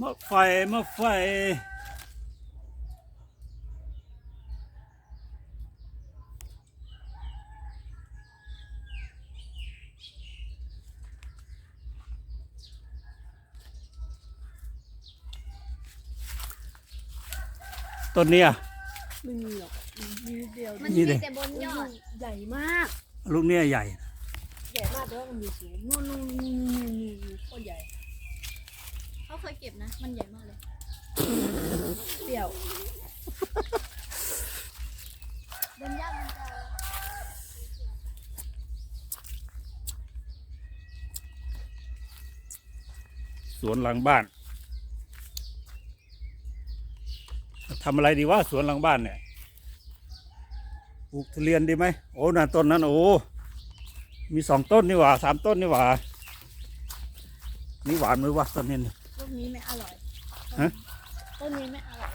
มะไฟมะไฟต้นเนี้ยไม่มีหรอกมีนิดเดียวมันนี่มีดิ แต่บนยอด ใหญ่มาก ลูกเนี้ยใหญ่ ใหญ่มากแต่ว่ามันอยู่สูงนู่นนู่นนู่นนู่นนู่นนู่นโคตรใหญ่ เขาเคยเก็บนะ มันใหญ่มากเลย เปรี้ยวบนยอดมันจะสวนหลังบ้าน ทำอะไรดีว่าสวนหลังบ้านเนี่ย ปลูกทุเรียนดีไหม โอ้น่ะต้นนั้น โอ้ มีสองต้นนี่หว่า สามต้นนี่หว่า นี่หวานไหมวะต้นนี้เนี่ย ต้นนี้ไม่อร่อยฮะ ต้นนี้ไม่อร่อย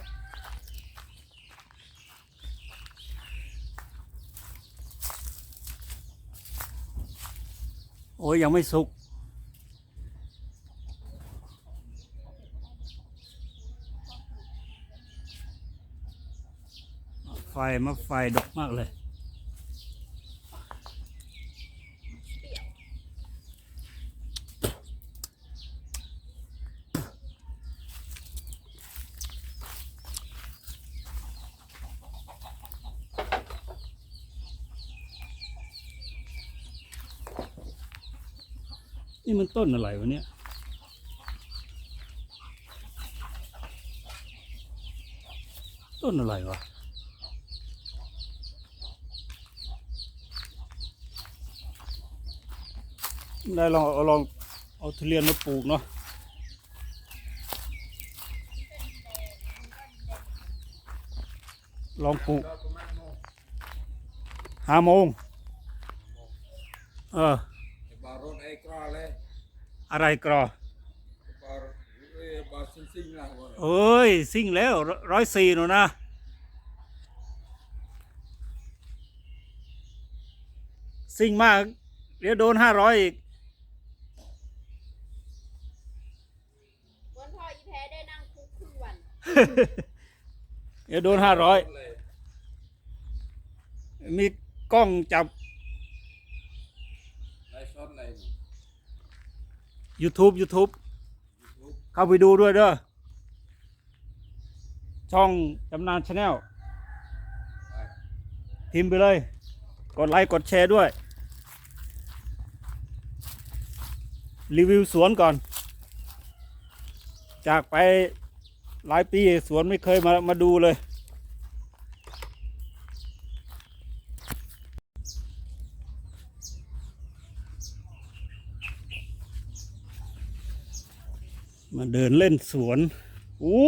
โอ้ยยังไม่สุก ไฟมะไฟดกมากเลย นี่มันต้นอะไรวะเนี่ยต้นอะไรวะได้ลองเอาลองเอาทุเรียนมาปลูกเนาะลองปลูกห้าโมงเออ บารถไอ้กรอเลย อะไรกรอบารเอ้ยบารซิงซิงละวะเอ้ยซิ่งแล้วร้อยสี่หนูนะซิ่งมาก เดี๋ยวโดนห้าร้อยอีกวันพ่ออีแพ้ได้นั่งคุกครึ่งวัน เดี๋ยวโดนห้าร้อยเลยมีกล้องจับ ไล่ซ้อนเลย YouTube YouTube เข้าไปดูด้วยเด้อช่องตำนานชาแนลพิมพ์ไปเลย กดไลค์กดแชร์ด้วย รีวิวสวนก่อน จากไปหลายปีสวนไม่เคยมามาดูเลย มาเดินเล่นสวนอู้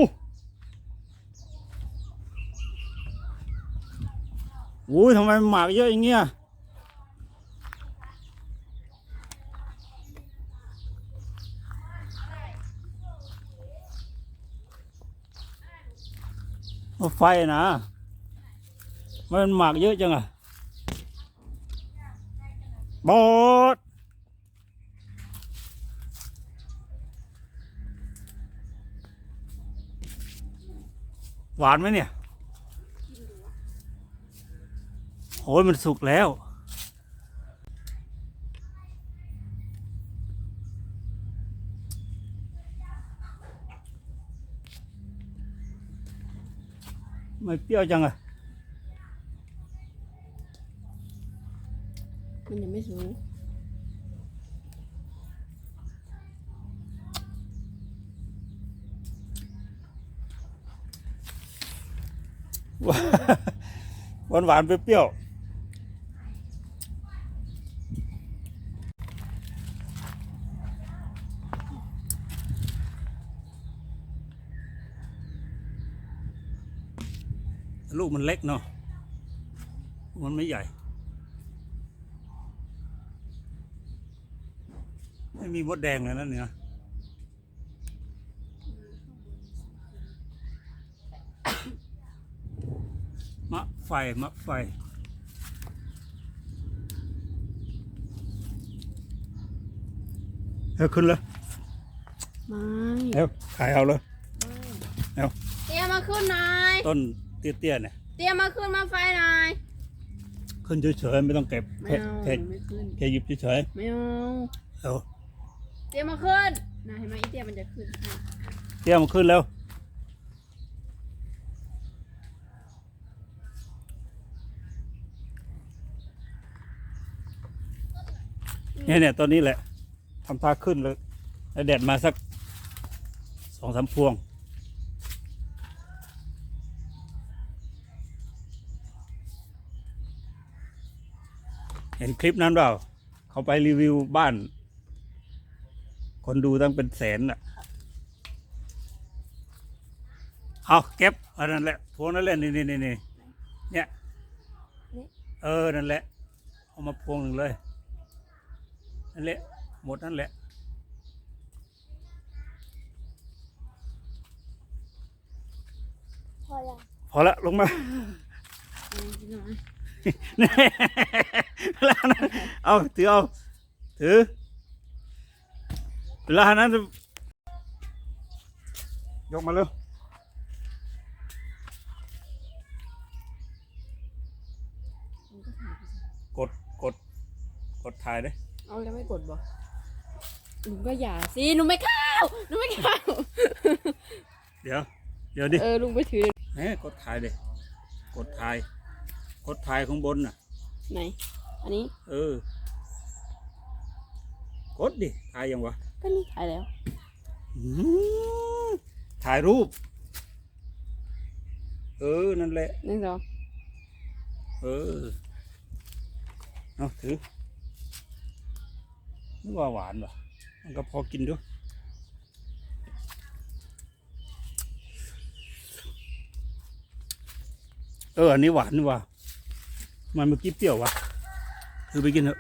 อู้ทำไมหมากเยอะอย่างเงี้ยไฟนะมันหมากเยอะจังอะบอด หวานไหมเนี่ยโอ้ยมันสุกแล้ว ไม่เปรี้ยวจังอะมันยังไม่สูง หวานหวานๆเปรี้ยวลูกมันเล็กเนาะ มันไม่ใหญ่ ไม่มีมดแดงเลยนั่นเนี่ย มะ ไฟมะไฟ เออขึ้นเลยไม่แล้วขายเอาเลยเตรียมมาขึ้นหน่อยต้นเตี้ยๆเนี่ย เตรียมมาขึ้นมาไฟหน่อยขึ้นเฉยๆไม่ต้องเก็บไม่แค่เอาแค่ไม่ขึ้นแค่หยิบเฉยไม่เอาๆเอาเตรียมมาขึ้นนะเห็นไหมอีเตียมันจะขึ้นให้ เตี้ยมันขึ้นแล้ว เนี่ยเนี่ยต้นนี้แหละทำท่าขึ้นเลยแล้วแดดมาสักสองสามพวง เห็นคลิปนั้นเปล่า เขาไปรีวิวบ้าน คนดูตั้งเป็นแสนอะ เอาเก็บอันนั้นแหละพวงนั่นแหละนี่นี่นี่นี่เนี่ย เออ นั่นแหละ เอามาพวงหนึ่งเลย นั่นแหละ หมดนั่นแหละ พอยังพอละลงมาเอากินหน่อยเวลานั้นเอาถือเอาถือเวลานั้นยกมาเร็วมันก็ถ่ายไปสิกดกดกดถ่ายได้ เอาแล้วไม่กดบ่หนูก็อย่าสิหนูไม่เข้าหนูไม่เข้าเดี๋ยว เดี๋ยวดิเออลุงไปถือแหมกดถ่ายดิกดถ่าย กดถ่ายข้างบนน่ะ ไหน อันนี้ เออ กดดิ ถ่ายยังวะ ก็นี่ถ่ายแล้วอืมถ่ายรูป เออ นั่นแหละหนึ่งสองเออ เอาถือ นึกว่าหวานว่ะมันก็พอกินดูเอออันนี้หวานว่ะมันเมื่อกี้เปรี้ยวว่ะคือไปกินเถอะ